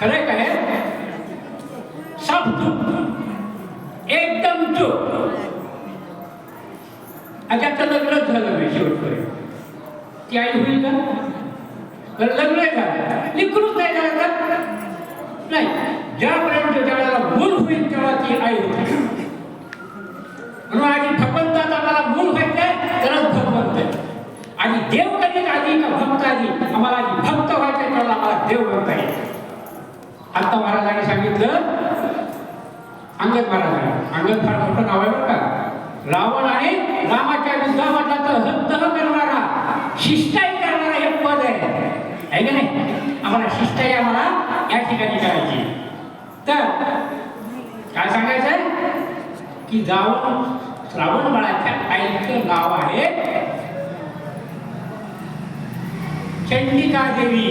खरं काय सब चूक एकदम चूक आता लग्नच झालं मी शेवटपर्यंत. ती आई होईल का? लग्न आहे का? लिखूनच नाही झालं का? नाही. ज्यापर्यंत त्याला मूल होईल तेव्हा ती आई होती म्हणून आधी भगवंतात आम्हाला मूल व्हायचंय तरच भगवंत आहे आणि देव करीत आधी का भक्त आधी? आम्हाला आधी भक्त व्हायचं त्याला आम्हाला देव बनता येईल. आता महाराजांनी सांगितलं अंगद महाराजांनी. अंगद फार मोठं नाव आहे बरं का. रावण आणि रामाच्या युद्धामधला तर हत्तह करणारा शिष्टाई करणारा हे पद आहे. आहे का नाही? आम्हाला शिष्टाई आम्हाला या ठिकाणी करायची. तर काय सांगायचं की रावण श्रावण बाळाच्या आईचं नाव आहे चंडिका देवी.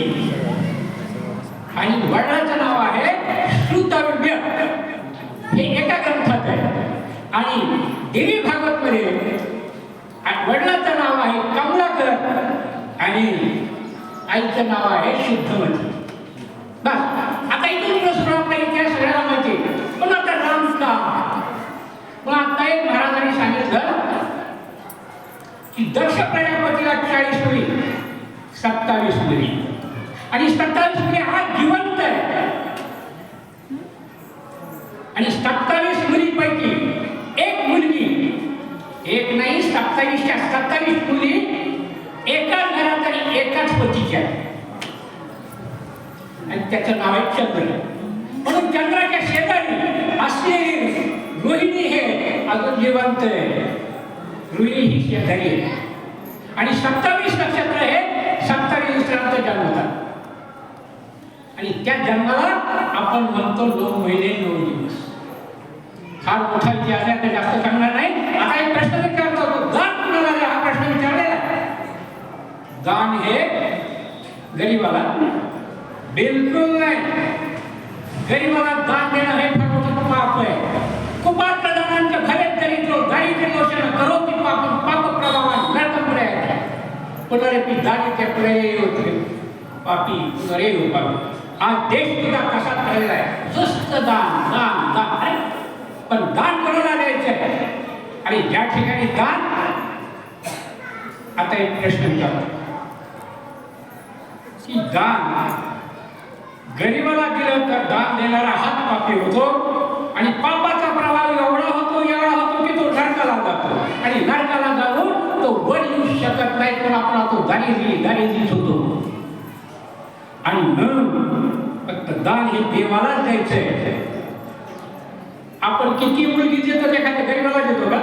आणि वडिलांचं नाव आहे श्रुतव्य हे एका ग्रंथात आहे. आणि देवी भागवत मध्ये वडिलांचं नाव आहे कमलाकर आणि आईचं नाव आहे शुद्धमती. बस आता इथून प्रश्न आपला इतिहास सगळ्याला माहिती पण आता राम का पण आता एक महाराजांनी सांगितलं की दक्ष प्रजापतीला चाळीस होईल सत्तावीस मुली आणि सत्तावीस मुली हा जिवंत आहे. आणि सत्तावीस मुलींपैकी एक मुलगी एक नाही सत्तावीसच्या सत्तावीस मुली एकाच घरात आणि एकाच पतीच्या. आहे आणि त्याचं नाव आहे चंद्र. म्हणून चंद्राच्या शेजारी असलेली रोहिणी हे अजून जिवंत आहे. रोहिणी ही शेजारी आहे. आणि सत्तावीस नक्षत्र हे सत्तावीस जन्म होता आणि त्या जन्माला आपण म्हणतो दोन महिने नऊ दिवस. फार मोठा इतिहास आहे ते जास्त सांगणार नाही. आता एक प्रश्न विचारतो दान कुणाला हा प्रश्न विचारलेला दान हे गरीबाला बिलकुल नाही. गरीबाला दान देणं हे फार मोठं पाप आहे. कुपात्र दानांच्या भले दरिद्र दारिद्र्य मोशन करो की पाप पाप पुनरेपी दारिद्र्य प्रय होते? पापी पुनरे पापी. हा देश तुला कसा ठरलेला आहे? स्वस्त दान दान दान. अरे पण दान कोणाला द्यायचे आहे? आणि ज्या ठिकाणी दान आता एक प्रश्न विचारतो. की दान गरीबाला दिलं तर दान देणारा हात पापी होतो आणि पापाचा प्रभाव एवढा होतो एवढा होतो की तो नरकाला जातो. आणि नरकाला जातो तो वर येऊ शकत नाही पण आपला तो दारिद्री दारिद्रीच होतो. आणि म्हणून फक्त दान हे देवालाच द्यायचंय. आपण किती मुलगी देतो एखाद्या गरीबाला देतो का?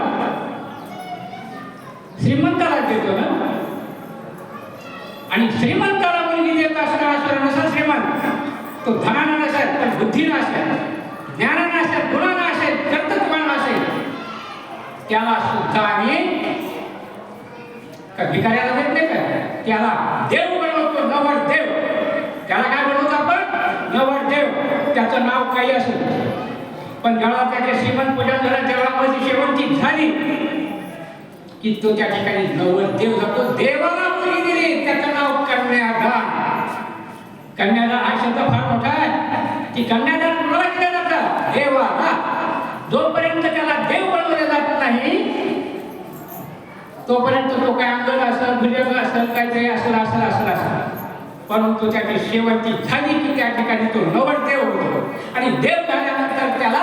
श्रीमंताला देतो ना? आणि श्रीमंताला मुलगी देत असणार असणार नसा श्रीमंत तो धनानं नसेल तर बुद्धीनं असेल ज्ञानानं असेल गुणानं असेल कर्तृत्वानं असेल त्याला सुद्धा आम्ही का भिकाऱ्याला देत नाही का त्याला देव बनवतो नवर देव. त्याला काय बनवतो आपण? नवर देव. त्याचं नाव काही असेल. पण ज्याला त्याचे श्रीमंत पूजन झालं तेव्हा माझी शेवटची झाली की तो त्या ठिकाणी नवर देव जातो. देवाला मुली दिली त्याचं नाव कन्यादान. कन्यादान हा शब्द फार मोठा आहे. की कन्यादान कुणाला केलं जातं देवाला जोपर्यंत त्याला देव बनवले जात नाही तोपर्यंत तो काय आंदोलन असेल भुजंग असेल काय असेल असेल असेल असेल. परंतु त्याची शेवटची झाली की त्या ठिकाणी तो नवरदेव होतो. आणि देव झाल्यानंतर त्याला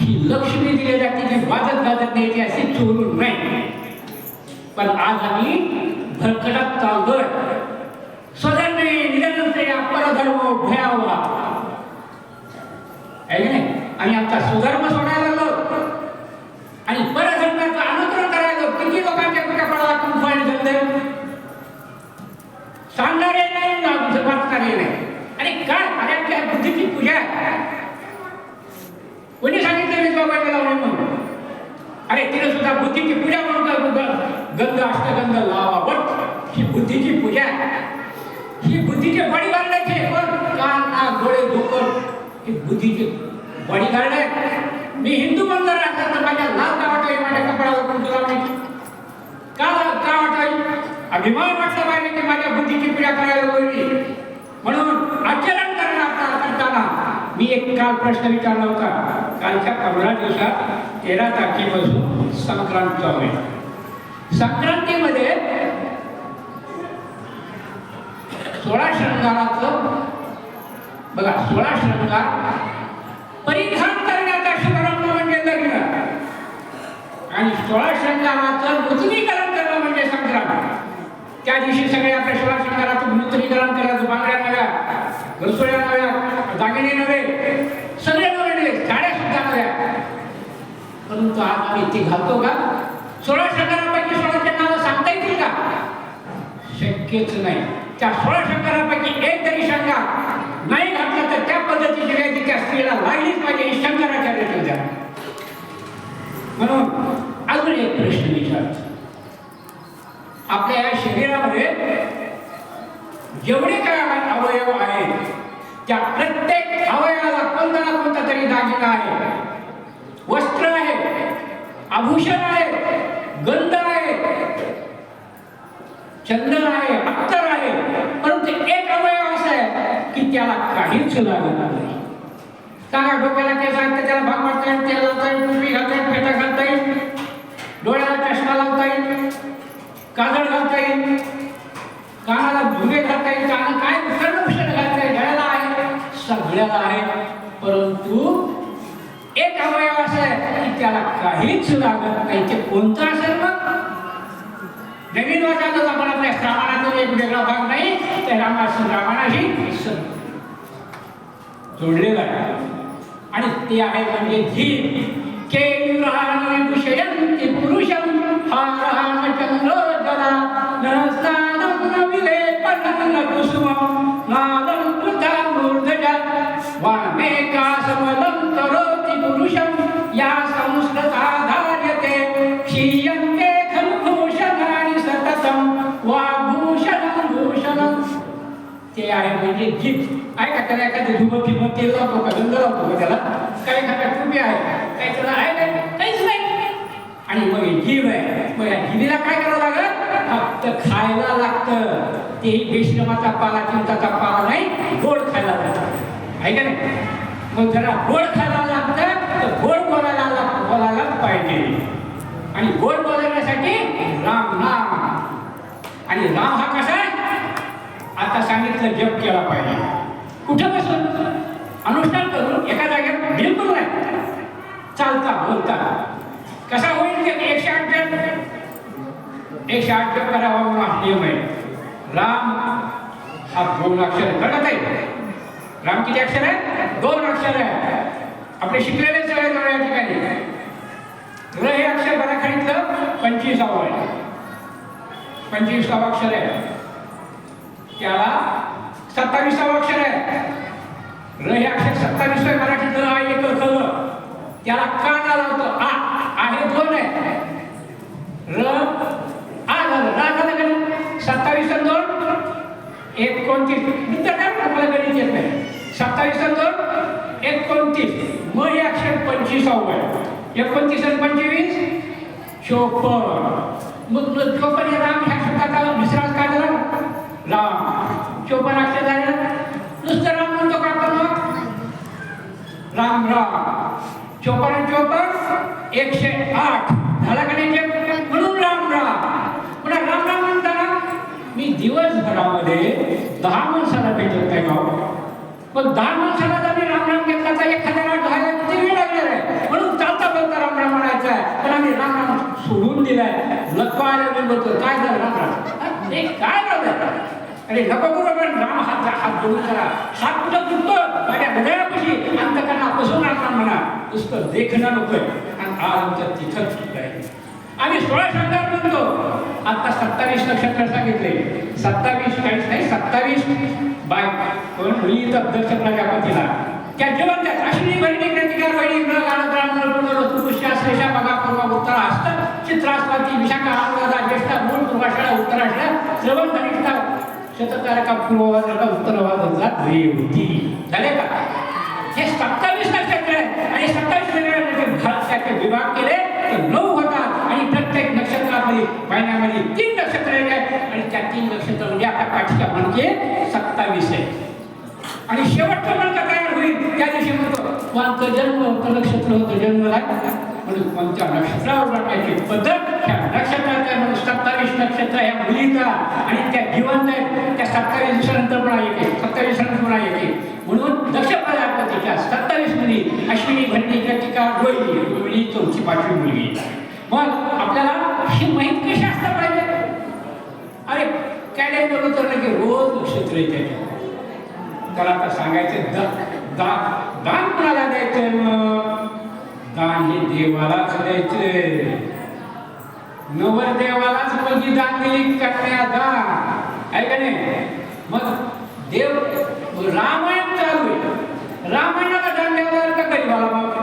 ही लक्ष्मी दिली जाते जी वाजत गाजत द्यायची अशी चोरून नाही. पण आज आम्ही भरकटात चाललोय. स्वधर्मे निरंतर या परधर्म भयावा आहे की नाही? आणि आमचा सुधर्म सोडायला लागलो. आणि परत अनुकरण करायला लागलो. किती लोकांच्या कुठे पडाला कुंभ सांगणारे नाही वाचणारे नाही. आणि काय? अरे त्या बुद्धीची पूजा कोणी सांगितलं मी बाबाला लावणे म्हणून? अरे तिने सुद्धा बुद्धीची पूजा म्हणून गंध गंध अष्टगंध लावा पण ही बुद्धीची पूजा ही बुद्धीचे बडी घालण्याचे पण कान नाक डोळे डोकर ही बुद्धीची बडी घालणे मी हिंदू बनलो असताना माझ्या लाल का माझ्या कपड्यावर कुंकू लावण्याची का का वाटावी अभिमान वाटला पाहिजे की माझ्या बुद्धीची पीडा करायला होईल मी एक काल प्रश्न विचारला होता. कालच्या पंधरा दिवसात तेरा तारखेपासून संक्रांत चालू आहे. संक्रांतीमध्ये सोळा शृंगाराचं बघा सोळा शृंगार परिधान करण्याचा शुभारंभ म्हणजे लग्न. आणि सोळा शृंगाराचं नूतनीकरण करणं त्या दिवशी सगळ्या आपल्या सोळा नूतनीकरण करायचं बांगड्या नव्या घरसोळ्या नव्या दागिने नव्हे सगळे नवे नव्हे साड्या सुद्धा नव्या. परंतु आज आम्ही ते घालतो का? सोळा शंकरापैकी सोळाचे नावं सांगता येतील का? शक्यच नाही. त्या सोळा शंकरापैकी एक तरी शंका नाही घातला तर त्या पद्धतीची व्याधी त्या स्त्रीला लागलीच पाहिजे ही शंकराचार्य म्हणून अजून एक प्रश्न विचारतो. आपल्या या शरीरामध्ये जेवढे काय अवयव आहेत त्या प्रत्येक अवयवाला कोणता ना कोणता तरी दागिना आहे. वस्त्र आहे आभूषण आहे गंध आहे चंदन आहे अत्तर आहे. परंतु एक अवयव असा आहे की त्याला काहीच लागत नाही. का डोक्याला केस आहेत त्याला भाग मारता त्याला तेल टोपी घालता येईल डोळ्याला चष्मा लावता येईल काजळ घालता येईल कानाला झुगे घालता येईल कान काय सर्व भूषण घालता येईल गळ्याला आहे सगळ्याला आहे परंतु एक अवयव असा आहे की त्याला काहीच लागत नाही. ते कोणतं असेल मग नवीन वर्षातच आपण आपल्या श्रावणाचा एक वेगळा भाग नाही ते रामाशी रामाशी जोडलेला आहे. आणि ते आहे म्हणजे धीर. केंद्र विषयंती म्हणजे जीभ आहे का त्याला एखादी धुमं मग तेल लावतो का? गंध लावतो का त्याला? काही एखादा टुपी आहे. काही त्याला आहे काहीच नाही. आणि मग ही आहे. मग या जीवीला काय करावं लागत फक्त खायला लागतं. तेही बेश्रमाचा पाला चिंताचा पाला नाही. गोड खायला लागतं. आहे का नाही? मग जरा गोड खायला लागतं तर गोड बोलायला लाग- बोलायला पाहिजे. आणि गोड बोलण्यासाठी राम नाम आणि राम हा कसा आहे? आता सांगितलं जप केला पाहिजे. कुठं बसून? अनुष्ठान करून एका जागेवर बिलकुल नाही चालता बोलता. कसा होईल एकशे आठ जप? एकशे आठ जप करावा नियम आहे. राम हा दोन अक्षर घडत आहे राम किती अक्षर आहे दोन अक्षर आहे आपले शिकलेले सगळे जवळ या ठिकाणी. र हे अक्षर बराखडीतलं पंचवीसावं आहे. पंचवीसावं अक्षर आहे. त्याला सत्तावीसावं अक्षर आहे. र हे अक्षर सत्तावीस आहे मराठीतलं आ एक त्याला का ना लावतो आ. आहे दोन आहे. र आ झालं. रा झालं गणित. सत्तावीस दोन. एकोणतीस मी तर काय म्हणतो, मला गणित येत नाही. सत्तावीस दोन एकोणतीस म हे अक्षर पंचवीसावं आहे. एकोणतीस आणि पंचवीस. चोपन्न मग न- चोपन्न हे राम ह्या शब्दाचा दुसरा काय झाला? राम चोपन्न अक्षर झाले. नुसतं राम म्हणतो का आपण मग? राम राम. चोपन्न चोपन्न एकशे आठ. झाला का नाही म्हणून राम राम. पुन्हा राम राम म्हणताना मी दिवसभरामध्ये दहा माणसाला भेटत नाही भाऊ पण दहा माणसाला जर मी राम राम घेतला तर एक हजार आठ व्हायला किती वेळ लागणार आहे? म्हणून चालता बोलता राम राम म्हणायचं आहे. पण आम्ही राम राम सोडून दिलाय. लपवायला मी बोलतो काय झालं? राम राम. काय झालं? आणि नको करू राम हात हात जोडून करा हात कुठं तुटतो माझ्या हृदयापाशी अंतकांना राम राम म्हणा. नुसतं देखणं नकोय. आणि आज आमच्या तिथंच चुक आहे. आम्ही सोळा शब्दात म्हणतो. आता सत्तावीस नक्षत्र सांगितले सत्तावीस चाळीस नाही सत्तावीस बाय कोण? होईल तर दर्शक प्रजापतीला त्या जिवंत अश्विनी भरणी क्रांतिकार वैदिक न गाणं ब्राह्मण पूर्ण ऋतुपुष्या श्रेषा बघा पूर्वा उत्तर हस्त चित्रास्वाती विशाखा अनुराधा ज्येष्ठा मूळ पूर्वाशाळा उत्तराशाळा श्रवण धनिष्ठा शतकारका पूर्ववाद उत्तरवादाचा ध्वेय होती झाले का? हे सत्तावीस नक्षत्र आहे आणि सत्तावीस वेगवेगळ्या भारताचे विभाग केले तर नऊ होतात आणि प्रत्येक नक्षत्रामध्ये महिन्यामध्ये तीन नक्षत्र आहेत आणि त्या तीन नक्षत्र म्हणजे आपल्या पाठीच्या म्हणजे सत्तावीस आहे. आणि शेवटचं मणका तयार होईल. त्या दिवशी म्हणतो कोणतं जन्म होतं नक्षत्र होतं जन्मला म्हणून कोणत्या नक्षत्रावर वाटायची पद्धत त्या नक्षत्राच्या म्हणून सत्तावीस नक्षत्र या मुलीचा आणि त्या जिवंत आहेत त्या सत्तावीस दिवसानंतर पण येते सत्तावीस नंतर पण येते म्हणून दक्ष प्रजापतीच्या सत्तावीस मुली अश्विनी घटनेच्या कृतिका रोहिणी रोहिणी चौथी पाचवी मुलगी मग आपल्याला ही माहीत कशी असता पाहिजे अरे कॅलेंडर उतरलं की रोज नक्षत्र येते. त्याला आता सांगायचं दा दान कोणाला द्यायचं मग? दान हे देवालाच द्यायचे. नवर देवालाच मुलगी दान दिली कन्या दान. आहे का नाही? मग देव रामायण चालू आहे. रामायणाला दान द्यावं का गरीबाला बाप?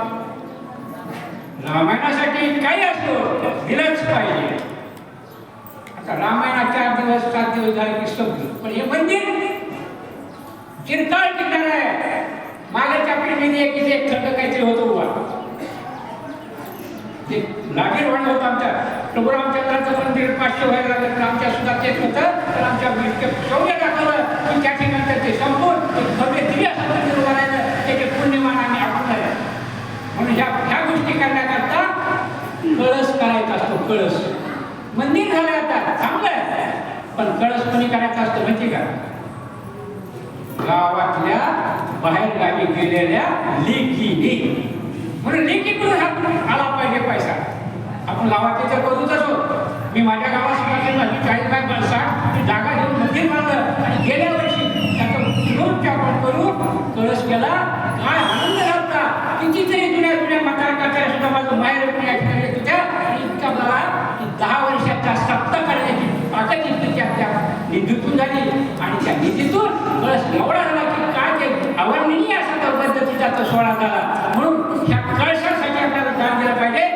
रामायणासाठी काही असतो दिलंच पाहिजे. आता रामायणा चार दिवस सात दिवस झाले की संपलं. पण हे मंदिर चिरकाळ टिकणार आहे. मागच्या पिढीमध्ये एक खंड काहीतरी होतो उभा ते लागीर वाढ होतं आमच्या प्रभू रामचंद्राचं मंदिर पाचशे व्हायला लागलं. तर आमच्या सुद्धा तेच होतं तर आमच्या शौर्य दाखवलं की त्या ठिकाणी ते संपूर्ण भव्य दिव्य असं मंदिर उभारायचं त्याचे पुण्यमान आम्ही आपण म्हणून ह्या ह्या गोष्टी करण्याकरता कळस करायचा असतो कळस. मंदिर झालं आता चांगलं आहे. पण कळस कोणी करायचा असतो माहिती का? गावातल्या बाहेर गावी गेलेल्या लेखीने. म्हणून लेकीकडून करून आला पाहिजे पैसा. आपण गावाचे तर करूच असो. मी माझ्या गावात सांगितलं ना चाळीस बाय साठ जागा घेऊन मंदिर बांधलं. आणि गेल्या वर्षी त्याचं नृत्य आपण करू कळस केला. काय आनंद लागता कितीतरी जुन्या जुन्या म्हातारकाच्या सुद्धा माझं बाहेर या ठिकाणी येत आणि इतका मला की दहा वर्षाच्या सप्त करण्याची ताकद इतकी त्या त्या निधीतून झाली. आणि त्या निधीतून कळस एवढा झाला की काय ते अवर्णनीय असा त्या पद्धतीचा तो सोहळा झाला. म्हणून ह्या कळशासाठी आपल्याला दान दिलं पाहिजे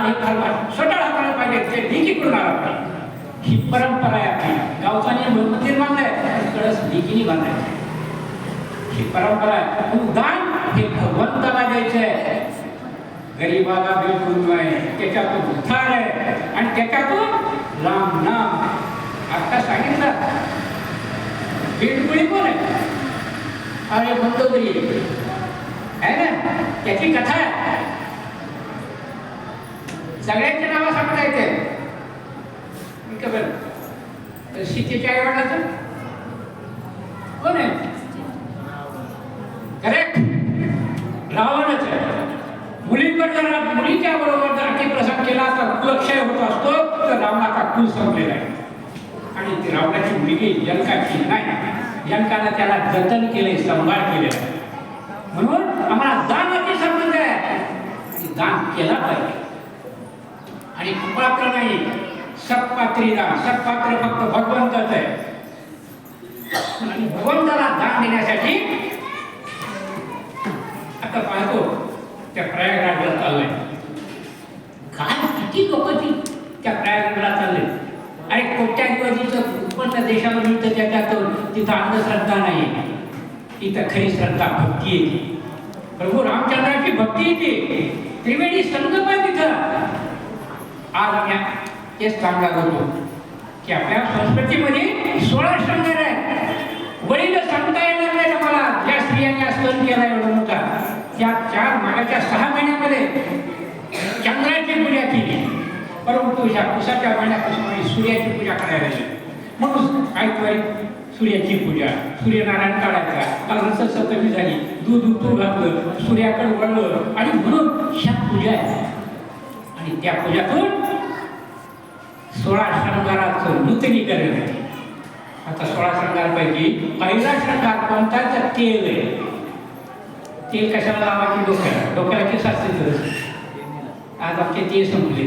आणि ते स्वतः हाताळलं पाहिजे ते लिखी आला पाहिजे ही परंपरा आहे आपली. गावचाने मंदिर बांधलंय कळस लिखीने बांधायचं ही परंपरा आहे. म्हणून दान हे भगवंताला द्यायचं आहे. गरीबाला बिलकुल नाही. त्याच्यातून उद्धार आहे. आणि त्याच्यातून राम नाम. आता सांगितलं. बिलकुल कोण आहे? अरे मंदोदरी आहे ना? त्याची कथा आहे. सगळ्यांची नावं सांगता येते बरं? सीतेच्या आई वडिलाचं कोण आहे? करेक्ट रावणच आहे. मुलींवर जर मुलीच्या बरोबर जर अतिप्रसंग केला तर कुलक्षय होत असतो तर रावणाचा कुल संपलेला आहे. आणि ती रावणाची मुलगी यंकाची नाही. यंकानं त्याला जतन केले सांभाळ केले. म्हणून आम्हाला दान अति संबंध आहे. दान केला पाहिजे. आणि कृपात्र नाही. सत्पात्री दान सत्पात्र फक्त भगवंतच आहे. आणि भगवंताला दान देण्यासाठी आता पाहतो त्या प्रयागराजला चाललंय. काय? किती लोक ती? त्या प्रयागराजला चालले अरे कोट्याधिपतीचं उत्पन्न देशावर मिळतं त्याच्यातून तिथं अंधश्रद्धा नाही तिथं खरी श्रद्धा भक्ती येते. प्रभू रामचंद्राची भक्ती येते. त्रिवेणी संगम आहे तिथं. आज आम्ही तेच सांगणार होतो. की आपल्या संस्कृतीमध्ये सोळा शृंगार आहे वडील सांगता येणार नाही मला ज्या स्त्रियांनी स्तन केला एवढा मोठा. त्या चार मागाच्या सहा महिन्यामध्ये चंद्राची पूजा केली. परंतु ह्या पुसाच्या महिन्यापासून सूर्याची पूजा करायला लागली म्हणून ऐकवारी सूर्याची पूजा. सूर्यनारायण काढायचा. काल रस सप्तमी झाली. दूध उतू घातलं सूर्याकडे वळलं. आणि म्हणून ह्या पूजा आहे. आणि त्या खोल्यातून सोळा शृंगाराचं नूतनीकरण आहे. आता सोळा शृंगारपैकी पहिला शृंगार कोणता तर तेल आहे. तेल कशाला लावायची? डोक्याला. डोक्याला केस असतील आज आमचे ते संपले.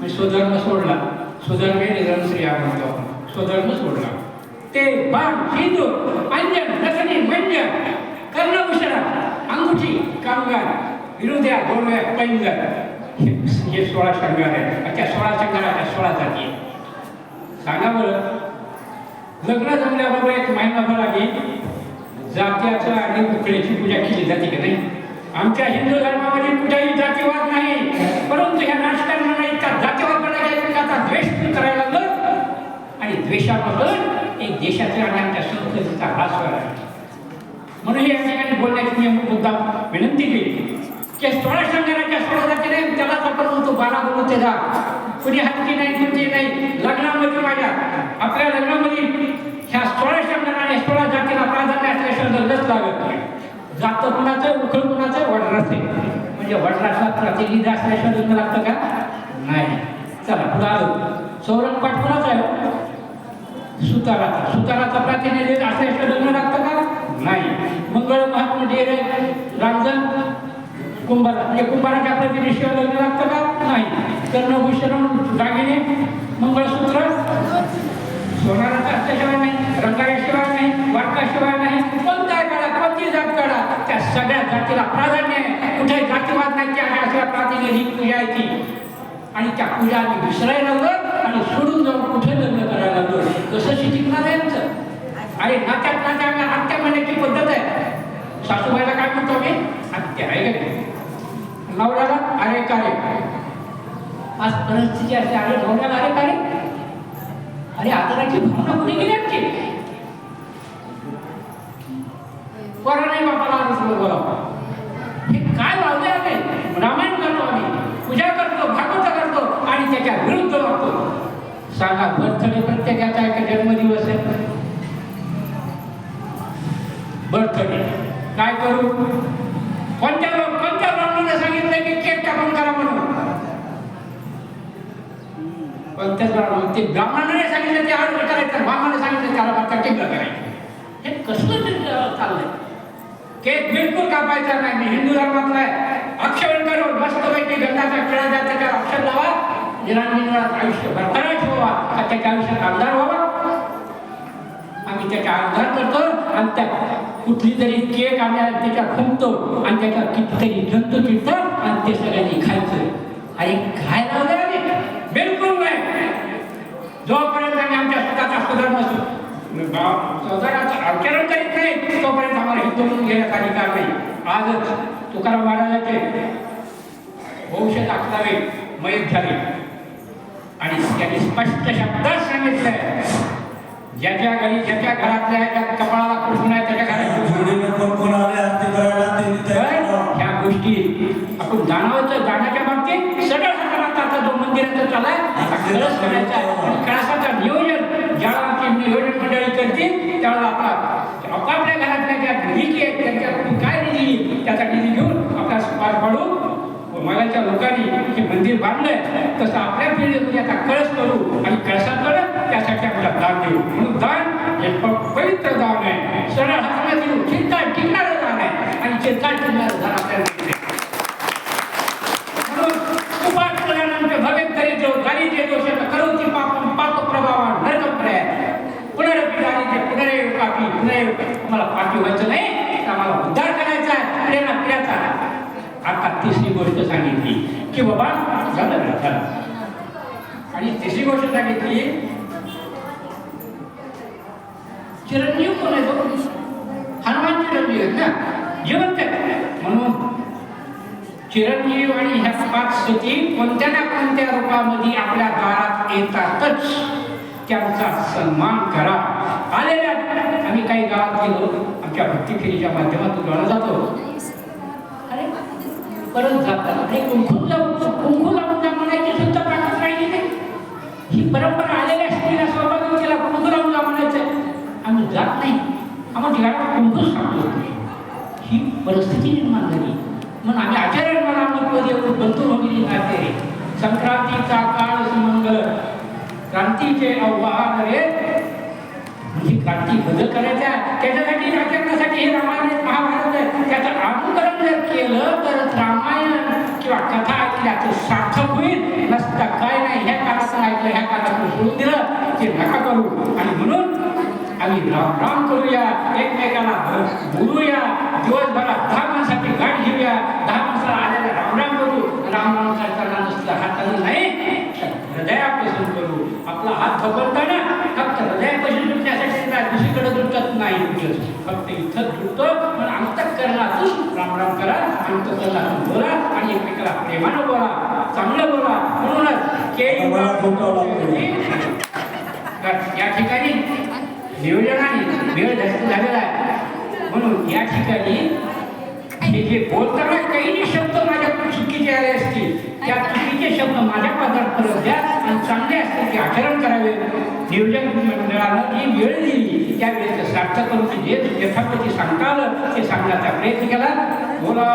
मी स्वधर्म सोडला. स्वधर्म हे निधर्मश्री म्हणतो आपण. स्वधर्म सोडला. ते बाण हिंदू अंजन नसनी मंजन कर्णभूषण अंगुठी कामगार विरोध्या गोरव्या पैंगर हे सोळा शृंगार आहेत. अच्छा सोळा शृंगाराच्या सोळा जाती सांगा बरं. लग्न जमल्याबरोबर एक महिनाभर आधी जात्याचं आणि कुकड्याची पूजा केली जाते की नाही? आमच्या हिंदू धर्मामध्ये कुठेही जातीवाद नाही. परंतु ह्या राजकारणाला इतका जातीवाद करायला एकमेकाचा द्वेष करायला लागलं. आणि द्वेषाबद्दल एक देशाचा आणि आमच्या संस्कृतीचा ह्रास व्हायला म्हणून या ठिकाणी बोलण्याची मी मुद्दा विनंती केली. की सोळा शंकराच्या सोळा जाती नाही त्यालाच आपण म्हणतो बारा बोलू ते जा कुणी हत्ती नाही कुणी नाही। लग्नामध्ये माझ्या आपल्या लग्नामध्ये ह्या सोळा शंकराने सोळा जातीला प्राधान्य असल्याशिवाय लग्नच लागत नाही जात कुणाचं उखळ कुणाचं आहे म्हणजे वडराचा प्रतिनिधी असल्याशिवाय लग्न लागतं का नाही। चला पुढे आलो सौरभ पाठ कुणाचा आहे हो? सुताराचा सुताराचा प्रातिनिधी असल्याशिवाय लग्न लागतं का नाही। मंगळ महात्मा डेरे रांजण कुंभार म्हणजे कुंभाराच्या प्रतिनिधीशिवाय लग्न लागतं का? नाही. कर्णभूषण दागिने मंगळसूत्र. सोनाराचा असल्याशिवाय नाही रंगाऱ्याशिवाय नाही वाटकाशिवाय नाही. कोणत्या काढा कोणती जात काढा त्या सगळ्या जातीला प्राधान्य आहे. कुठे जातीवाद नाही की आहे अशा ही पूजा आहे ती आणि त्या पूजा आम्ही विसरायला लागलो आणि सोडून जाऊन कुठे लग्न करायला लागलो? कसं शिकणार आहे आमचं. अरे नात्यात नात्या आम्ही आत्या म्हणण्याची पद्धत आहे. सासूबाईला काय म्हणतो आम्ही? आत्या आहे का? नाही? नवऱ्याला अरे कारे आज परिस्थिती असते अरे नवऱ्याला अरे कारे अरे आदराची भावना कुठे गेली आमची बरं नाही बापाला आरुष बोला. हे काय लावले आम्ही रामायण करतो आम्ही पूजा करतो भागवत करतो आणि त्याच्या विरुद्ध वागतो. सांगा बर्थडे प्रत्येकाचा एक जन्मदिवस आहे. बर्थडे. काय करू? कोणत्या कोणत्या केक कापून करा म्हणून. पण ब्राह्मण ते ब्राह्मणाने सांगितलं ते आरोग्य करायचं ब्राह्मणाने सांगितलं त्याला मात्र टिंग करायचं. हे कसलं ते चाललंय? केक बिलकुल कापायचा नाही मी हिंदू धर्मातला आहे. अक्षर करून मस्तपैकी गंगाचा खेळा द्या त्याच्यावर अक्षर लावा. निरांजनात आयुष्य भरभरा ठेवा का त्याच्या आयुष्यात आमदार व्हावा? आम्ही त्याचा आमदार करतो आणि त्या कुठली तरी केक आम्ही त्याच्या खुंपतो आणि त्याच्यावर कितीतरी जंतू चिडतो आणि ते सगळ्यांनी खायचं काय लावलं आम्ही बिलकुल नाही. जोपर्यंत आम्ही आमच्या स्वतःचा सुधारणा स्वतःचं आचरण करीत नाही तोपर्यंत आम्हाला हे करून घेण्याचा अधिकार नाही. आजच तुकाराम महाराजाचे वंश दाखलावे मयत झाले. आणि त्यांनी स्पष्ट शब्दात सांगितलंय ज्याच्या घरी ज्याच्या घरातल्या ज्या कपाळाला कृष्ण आहे त्याच्या घरात कोण आले आरती करायला? गोष्टी आपण जाणवायचं जाण्याच्या बाबतीत सरळ आता जो मंदिराचा चालाय आता कळस करायचा आहे. कळसाचं नियोजन ज्याला आमची नियोजन मंडळी करतील त्यावेळेला आपला आपापल्या घरातल्या ज्या निधी आहेत त्यांच्या काय निधी त्याचा निधी घेऊन आपला पार पाडू मगाच्या लोकांनी हे मंदिर बांधलंय तसं आपल्या पिढीमध्ये आता कळस करू आणि कळसाकडं त्यासाठी आपल्याला दान देऊ म्हणून दान हे प- पवित्र दान आहे सरळ हाताने देऊ चिंता टिकणार दान आहे आणि चिंता टिकणारं दान आपल्याला मिळते. म्हणून उपास केल्यानंतर भवेत दरिद्र दारिद्र्य दोषात करोति पापम पाप प्रभावा नरक प्रय पुनरपी दारिद्र्य पुनरेव पापी पुनरेव आम्हाला पापी व्हायचं नाही तर आम्हाला उद्धार करायचा आहे प्रेरणा प्रियाचा आता तिसरी गोष्ट सांगितली की बाबा झालं ना झालं. आणि तिसरी गोष्ट सांगितली चिरंजीव कोण आहे तो? हनुमान चिरंजीव आहेत ना? जिवंत म्हणून चिरंजीव आणि ह्या पाच स्थिती कोणत्या ना कोणत्या रूपामध्ये आपल्या दारात येतातच त्यांचा सन्मान करा. आलेल्या आम्ही काही गावात गेलो. आमच्या भक्ती फेरीच्या माध्यमातून गाणं जातो. परत जातात आणि कुंकू लावून कुंकू लावून जा म्हणायची सुद्धा पद्धत राहिली नाही. ही परंपरा आलेल्या स्त्रीला सहभागी केला कुंकू लावून जा म्हणायचं. आम्ही जात नाही. आम्ही ठिकाणी कुंकूच सांगतो. ही परिस्थिती निर्माण झाली. म्हणून आम्ही आचार्य मला देऊ बंधू वगैरे नाते संक्रांतीचा काळ सुमंगल. क्रांतीचे आव्हान रे. ही क्रांती बदल करायचा त्याच्यासाठी आचरणासाठी हे रामायण आहे, महाभारत आहे. त्याचं अनुकरण जर केलं तर रामायण किंवा कथा ऐकल्याचं सार्थक होईल. नसता काय नाही ह्या काळातून ऐकलं ह्या काळातून सोडून दिलं ते नका करू. आणि म्हणून आम्ही राम राम करूया एकमेकाला बोलूया दिवसभरात दहा माणसाची गाठ घेऊया. दहा माणसाला आलेला राम राम करू राम राम करताना नुसतं हाताने नाही हृदयापासून करू. आपला हात थपडताना फक्त हृदयापासून इथं दुखतो पण अंतःकरणातून राम राम करा अंतःकरणातून बोला आणि एकमेकाला प्रेमानं बोला चांगलं बोला. म्हणूनच केळी या ठिकाणी नियोजनाने वेळ जास्त झालेला आहे. म्हणून या ठिकाणी हे जे बोलताना काही शब्द माझ्या चुकीचे आले असतील. त्या चुकीचे शब्द माझ्या पदार्थ द्या. आणि चांगले असते की आचरण करावे. नियोजन मंडळानं जी वेळ दिली त्या वेळेचं सार्थ करून जे यथापती सांगता आलं ते सांगण्याचा प्रयत्न केला. बोला